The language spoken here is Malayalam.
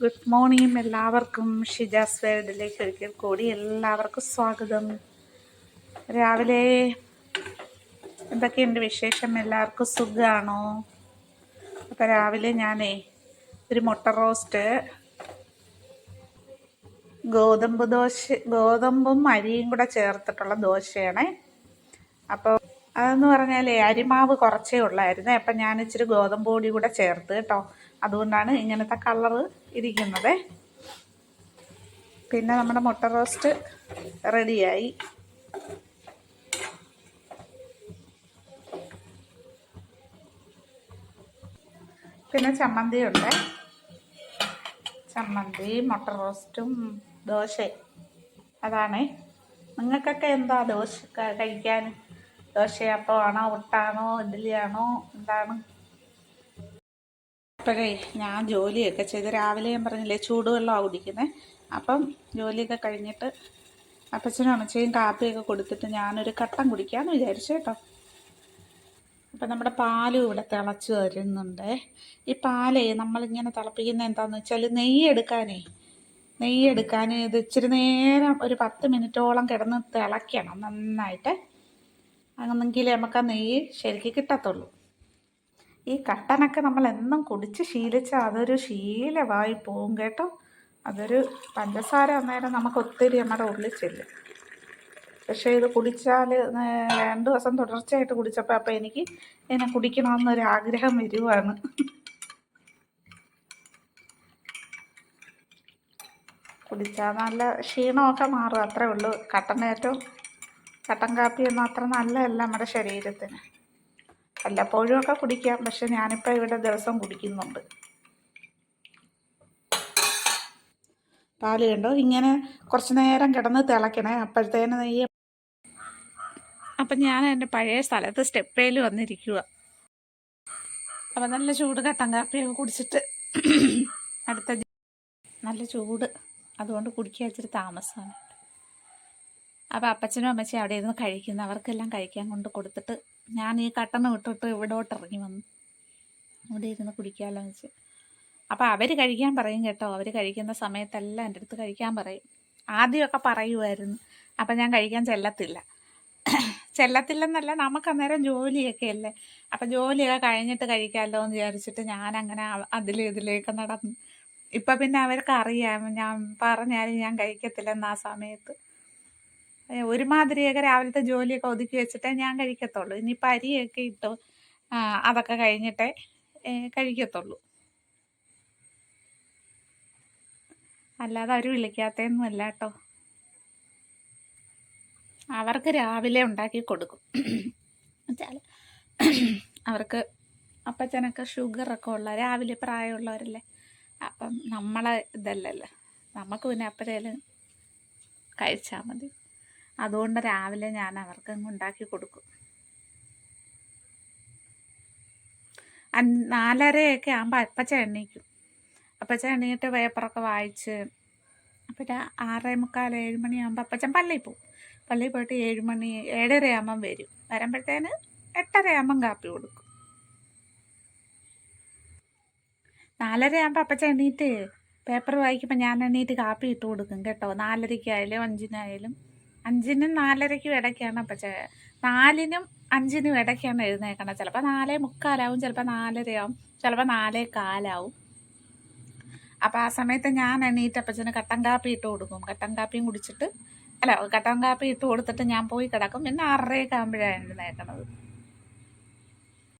ഗുഡ് മോർണിംഗ് എല്ലാവർക്കും ഷിജാസ് വേൾഡിലേക്ക് ഒരിക്കൽ കൂടി എല്ലാവർക്കും സ്വാഗതം. രാവിലെ എന്തൊക്കെയുണ്ട് വിശേഷം? എല്ലാവർക്കും സുഖമാണോ അപ്പം രാവിലെ ഞാനേ ഒരു മുട്ട റോസ്റ്റ് ഗോതമ്പ് ദോശ ഗോതമ്പും അരിയും കൂടെ ചേർത്തിട്ടുള്ള ദോശയാണേ. അപ്പോൾ അതെന്ന് പറഞ്ഞാലേ അരിമാവ് കുറച്ചേ ഉള്ളായിരുന്നു. അപ്പം ഞാൻ ഇച്ചിരി ഗോതമ്പ് പൊടി കൂടെ ചേർത്ത് കേട്ടോ. അതുകൊണ്ടാണ് ഇങ്ങനത്തെ കളറ് ഇരിക്കുന്നത്. പിന്നെ നമ്മുടെ മുട്ട റോസ്റ്റ് റെഡിയായി പിന്നെ ചമ്മന്തി ഉണ്ട് ചമ്മന്തി മുട്ട റോസ്റ്റും ദോശയും. അതാണ്. നിങ്ങൾക്കൊക്കെ എന്താ ദോശ കഴിക്കാൻ? ദോശയപ്പമാണോ ഒട്ടാണോ ഇഡ്ഡലിയാണോ എന്താണ്? അപ്പോഴേ ഞാൻ ജോലിയൊക്കെ ചെയ്ത് രാവിലെ ഞാൻ പറഞ്ഞില്ലേ ചൂടുവെള്ളമാണ് കുടിക്കുന്നത് അപ്പം ജോലിയൊക്കെ കഴിഞ്ഞിട്ട് അപ്പച്ചനും അമ്മച്ചയും കാപ്പിയൊക്കെ കൊടുത്തിട്ട് ഞാനൊരു കട്ടൻ കുടിക്കാമെന്ന് വിചാരിച്ചു കേട്ടോ. അപ്പം നമ്മുടെ പാലും ഇവിടെ തിളച്ച് വരുന്നുണ്ട്. ഈ പാലേ നമ്മളിങ്ങനെ തിളപ്പിക്കുന്ന എന്താണെന്ന് വെച്ചാൽ നെയ്യ് എടുക്കാനേ നെയ്യ് എടുക്കാൻ ഇത് ഇച്ചിരി നേരം ഒരു പത്ത് മിനിറ്റോളം കിടന്ന് തിളയ്ക്കണം നന്നായിട്ട്. അങ്ങനെങ്കിലേ നമുക്ക് ആ നെയ്യ് ശരിക്ക് കിട്ടത്തുള്ളൂ. ഈ കട്ടനൊക്കെ നമ്മൾ എന്നും കുടിച്ച് ശീലിച്ചാൽ അതൊരു ശീലമായി പോവും കേട്ടോ. അതൊരു പഞ്ചസാര അന്നേരം നമുക്ക് ഒത്തിരി നമ്മുടെ ഉള്ളിൽ ചെല്ലും. പക്ഷേ ഇത് കുടിച്ചാൽ രണ്ട് ദിവസം തുടർച്ചയായിട്ട് കുടിച്ചപ്പോൾ അപ്പോൾ എനിക്ക് ഇതിനെ കുടിക്കണമെന്നൊരു ആഗ്രഹം വരുവാണ്. കുടിച്ചാൽ നല്ല ക്ഷീണമൊക്കെ മാറും അത്രേ ഉള്ളൂ കട്ടൻ ഏറ്റവും കട്ടൻ കാപ്പിയൊന്നും അത്ര നല്ലതല്ല നമ്മുടെ ശരീരത്തിന്. വല്ലപ്പോഴും ഒക്കെ കുടിക്കാം പക്ഷെ ഞാനിപ്പോൾ ഇവിടെ ദിവസം കുടിക്കുന്നുണ്ട്. പാൽ കണ്ടോ? ഇങ്ങനെ കുറച്ച് നേരം കിടന്ന് തിളയ്ക്കണേ അപ്പോഴത്തേന് നെയ്യ അപ്പം ഞാൻ എന്റെ പഴയ സ്ഥലത്ത് സ്റ്റെപ്പേൽ വന്നിരിക്കുക അപ്പം നല്ല ചൂട് കട്ടൻ കാപ്പിയൊക്കെ കുടിച്ചിട്ട് അടുത്ത നല്ല ചൂട്. അതുകൊണ്ട് കുടിക്കാൻ ഇച്ചിരി താമസമാണ് അപ്പോൾ അപ്പച്ചനും അമ്മച്ചിയും അവിടെ ഇരുന്ന് കഴിക്കുന്നു. അവർക്കെല്ലാം കഴിക്കാൻ കൊണ്ട് കൊടുത്തിട്ട് ഞാൻ ഈ കട്ടണ് വിട്ടിട്ട് ഇവിടോട്ട് ഇറങ്ങി വന്നു. അവിടെ ഇരുന്ന് കുടിക്കാമല്ലോ എന്ന് വെച്ച്. അപ്പോൾ അവർ കഴിക്കാൻ പറയും കേട്ടോ. അവർ കഴിക്കുന്ന സമയത്തെല്ലാം എന്റെ അടുത്ത് കഴിക്കാൻ പറയും. ആദ്യമൊക്കെ പറയുമായിരുന്നു. അപ്പം ഞാൻ കഴിക്കാൻ ചെല്ലത്തില്ല. ചെല്ലത്തില്ലെന്നല്ല നമുക്ക് അന്നേരം ജോലിയൊക്കെ അല്ലേ? അപ്പം ജോലിയൊക്കെ കഴിഞ്ഞിട്ട് കഴിക്കാമല്ലോ എന്ന് വിചാരിച്ചിട്ട് ഞാൻ അങ്ങനെ അതിലും ഇതിലേക്ക് നടന്നു. ഇപ്പം പിന്നെ അവർക്ക് അറിയാം. ഞാൻ പറഞ്ഞാലും ഞാൻ കഴിക്കത്തില്ലെന്ന് ആ സമയത്ത്. ഒരുമാതിരിയൊക്കെ രാവിലത്തെ ജോലിയൊക്കെ ഒതുക്കി വെച്ചിട്ടേ ഞാൻ കഴിക്കത്തുള്ളൂ. ഇനി പരിയൊക്കെ ഇട്ടു അതൊക്കെ കഴിഞ്ഞിട്ടേ കഴിക്കത്തുള്ളൂ. അല്ലാതെ അവർ വിളിക്കാത്തതൊന്നും അല്ല കേട്ടോ. അവർക്ക് രാവിലെ ഉണ്ടാക്കി കൊടുക്കും. വെച്ചാൽ അവർക്ക് അപ്പച്ചനൊക്കെ ഷുഗറൊക്കെ ഉള്ള രാവിലെ പ്രായമുള്ളവരല്ലേ? അപ്പം നമ്മളെ ഇതല്ലല്ലോ. നമുക്ക് പിന്നെ അപ്പോഴേലും കഴിച്ചാൽ മതി. അതുകൊണ്ട് രാവിലെ ഞാൻ അവർക്ക് അങ്ങ് ഉണ്ടാക്കി കൊടുക്കും. നാലരയൊക്കെ ആകുമ്പോൾ അപ്പച്ച എണ്ണീക്കും അപ്പച്ച എണ്ണീട്ട് പേപ്പറൊക്കെ വായിച്ച് പിന്നെ ആറേ മുക്കാൽ ഏഴ് മണിയാകുമ്പോൾ അപ്പച്ചൻ പള്ളിയിൽ പോകും. പള്ളിയിൽ പോയിട്ട് ഏഴ് മണി ഏഴര ആകുമ്പം വരും. വരുമ്പോഴത്തേന് എട്ടര ആകുമ്പം കാപ്പി കൊടുക്കും. നാലര ആകുമ്പോൾ അപ്പച്ച എണ്ണീറ്റ് പേപ്പർ വായിക്കുമ്പോൾ ഞാൻ എണ്ണീറ്റ് കാപ്പി ഇട്ട് കൊടുക്കും കേട്ടോ. നാലരയ്ക്കായാലും അഞ്ചിനായാലും. അഞ്ചിനും നാലരയ്ക്കും ഇടയ്ക്കാണ്. അപ്പച്ച നാലിനും അഞ്ചിനും ഇടയ്ക്കാണ് എഴുന്നേക്കണം ചിലപ്പോൾ നാലേ മുക്കാലാവും ചിലപ്പോൾ നാലരയാവും ചിലപ്പോൾ നാലേ കാലാവും. അപ്പോൾ ആ സമയത്ത് ഞാൻ എണീറ്റ് അപ്പച്ചന് കട്ടൻ കാപ്പി ഇട്ട് കൊടുക്കും. കട്ടൻ കാപ്പിയും കുടിച്ചിട്ട് അല്ല കട്ടൻ കാപ്പി ഇട്ട് കൊടുത്തിട്ട് ഞാൻ പോയി കിടക്കും. പിന്നെ ആറരയൊക്കെ ആകുമ്പോഴാണ് എഴുന്നേക്കണത്.